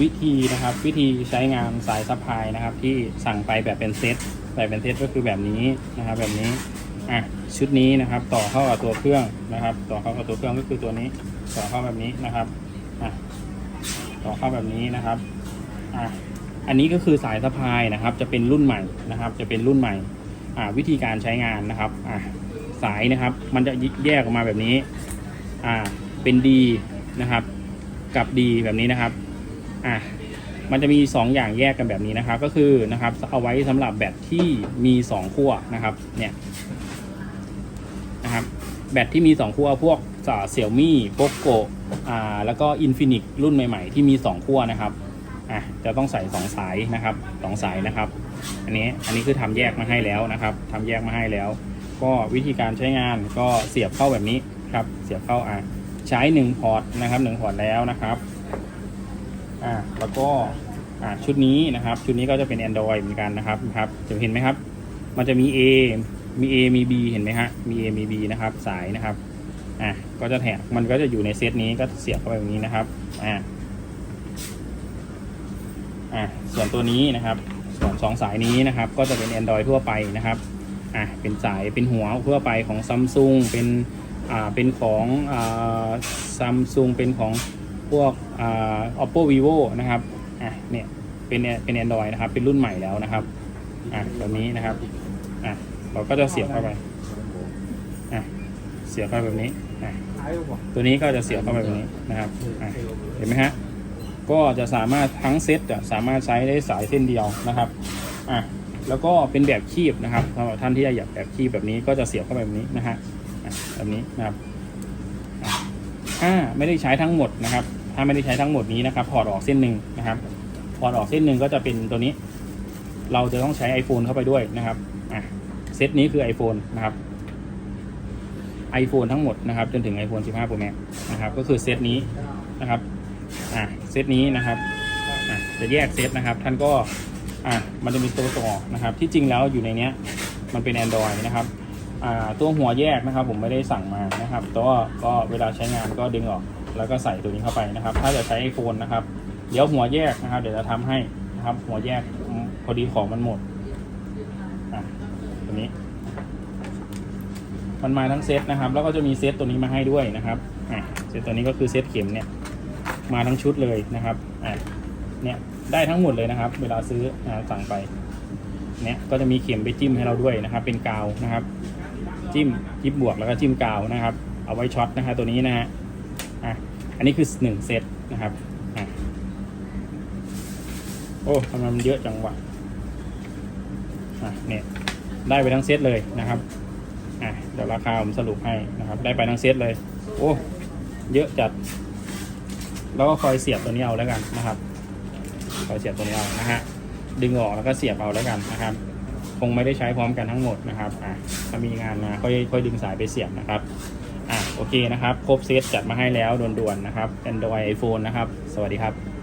วิธีนะครับ วิธีใช้งานสายซัพพลายนะครับ ที่สั่งไปแบบเป็นเซตแบบเป็นเซตก็คือแบบนี้นะครับ แบบนี้อะชุดนี้นะครับ ต่อเข้ากับตัวเครื่องนะครับ ต่อเข้ากับตัวเครื่องก็คือตัวนี้ ต่อเข้าแบบนี้นะครับอะต่อเข้าแบบนี้นะครับอะอันนี้ก็คือสายสะพายนะครับ จะเป็นรุ่นใหม่นะครับ จะเป็นรุ่นใหม่อ่าวิธีการใช้งานนะครับอะสายนะครับ มันจะแยกออกมาแบบนี้อ่า เป็นดีนะครับ กับดีแบบนี้นะครับอะมันจะมี 2 อย่างแยกกันแบบนี้นะครับ ก็คือนะครับเอาไว้สำหรับแบตที่มี 2 ขั้วนะครับเนี่ยนะครับแบตที่มี 2 ขั้วพวกเสี่ยวมี่โปโกอ่าแล้วก็อินฟินิ e รุ่นใหม่ ๆ ที่มี 2 ขั้วนะครับอะจะต้องใส่ 2 สายนะครับสองสายนะครับ อันนี้อันนี้คือทำแยกมาให้แล้วนะครับทำแยกมาให้แล้ว ก็วิธีการใช้งานก็เสียบเข้าแบบนี้ครับ เสียบเข้าอะ ใช้1พอร์ตนะครับ1พอร์ตแล้วนะครับอ่าแล้วก็อ่าชุดนี้นะครับชุดนี้ก็จะเป็น Android เหมือนกันนะครับครับจะเห็นไหมครับ มันจะมี A มี A มี B เห็นไหมฮะมี A มี B นะครับสายนะครับอะก็จะแถบมันก็จะอยู่ในเซตนี้ก็เสียบเข้าไปแบบนี้นะครับอ่าอะส่วนตัวนี้นะครับส่วนสองสายนี้นะครับก็จะเป็น Android ทั่วไปนะครับอะเป็นสายเป็นหัวทั่วไปของ Samsung เป็น อ่าเป็นของอ่า Samsung เป็นของพวกอ่า Oppo Vivo นะครับอะเนี่ยเป็นเป็น Android นะครับ เป็นรุ่นใหม่แล้วนะครับอะแบบนี้นะครับอะเราก็จะเสียบเข้าไปอะเสียบเข้าไปแบบนี้อะตัวนี้ก็จะเสียบเข้าไปแบบนี้นะครับอะเห็นไหมฮะก็จะสามารถทั้งเซตจะสามารถใช้ได้สายเส้นเดียวนะครับอะแล้วก็เป็นแบบคีบนะครับสำหรับท่านที่อยากแบบคีบแบบนี้ก็จะเสียบเข้าไปแบบนี้นะฮะ แบบนี้นะครับถ้าไม่ได้ใช้ทั้งหมดนะครับ ถ้าไม่ได้ใช้ทั้งหมดนี้นะครับถอดออกเส้นหนึ่งนะครับถอดออกเส้นหนึ่งก็จะเป็นตัวนี้ เราจะต้องใช้ iPhone เข้าไปด้วยนะครับอะเซตนี้คือ iPhone นะครับ iPhone ทั้งหมดนะครับ จนถึง iPhone 15 Pro Max นะครับ ก็คือเซตนี้นะครับอะเซตนี้นะครับอะจะแยกเซตนะครับ ท่านก็อะมันจะมีตัวต่อนะครับ ที่จริงแล้วอยู่ในเนี้ยมันเป็น Android นะครับ ตัวหัวแยกนะครับ ผมไม่ได้สั่งมานะครับแต่ว่าก็เวลาใช้งานก็ดึงออก แล้วก็ใส่ตัวนี้เข้าไปนะครับ ถ้าจะใช้ iPhone นะครับ เดี๋ยวหัวแยกนะครับ เดี๋ยวจะทำให้นะครับ หัวแยกพอดีของมันหมดอะตัวนี้ มันมาทั้งเซตนะครับ แล้วก็จะมีเซตตัวนี้มาให้ด้วยนะครับอะเซตตัวนี้ก็คือเซตเข็มเนี่ย มาทั้งชุดเลยนะครับอะเนี่ยได้ทั้งหมดเลยนะครับ เวลาซื้อสั่งไปเนี่ยก็จะมีเข็มไปจิ้มให้เราด้วยนะครับ เป็นกาวนะครับ จิ้มจิ้มบวกแล้วก็จิ้มกาวนะครับ เอาไว้ช็อตนะฮะตัวนี้นะฮะอะอันนี้คือหนึ่งเซตนะครับอะโอ้ทำไมมันเยอะจังวะอะเนี่ยได้ไปทั้งเซตเลยนะครับอะเดี๋ยวราคาผมสรุปให้นะครับ ได้ไปทั้งเซตเลย โอ้เยอะจัด แล้วก็คอยเสียบตัวนี้เอาแล้วกันนะครับคอยเสียบตัวนี้เอานะฮะดึงออกแล้วก็เสียบเอาแล้วกันนะครับ คงไม่ได้ใช้พร้อมกันทั้งหมดนะครับอะถ้ามีงานมาค่อยค่อยดึงสายไปเสียบนะครับอะโอเคนะครับ ครบเซตจัดมาให้แล้วด่วนๆนะครับ Android iPhone นะครับ สวัสดีครับ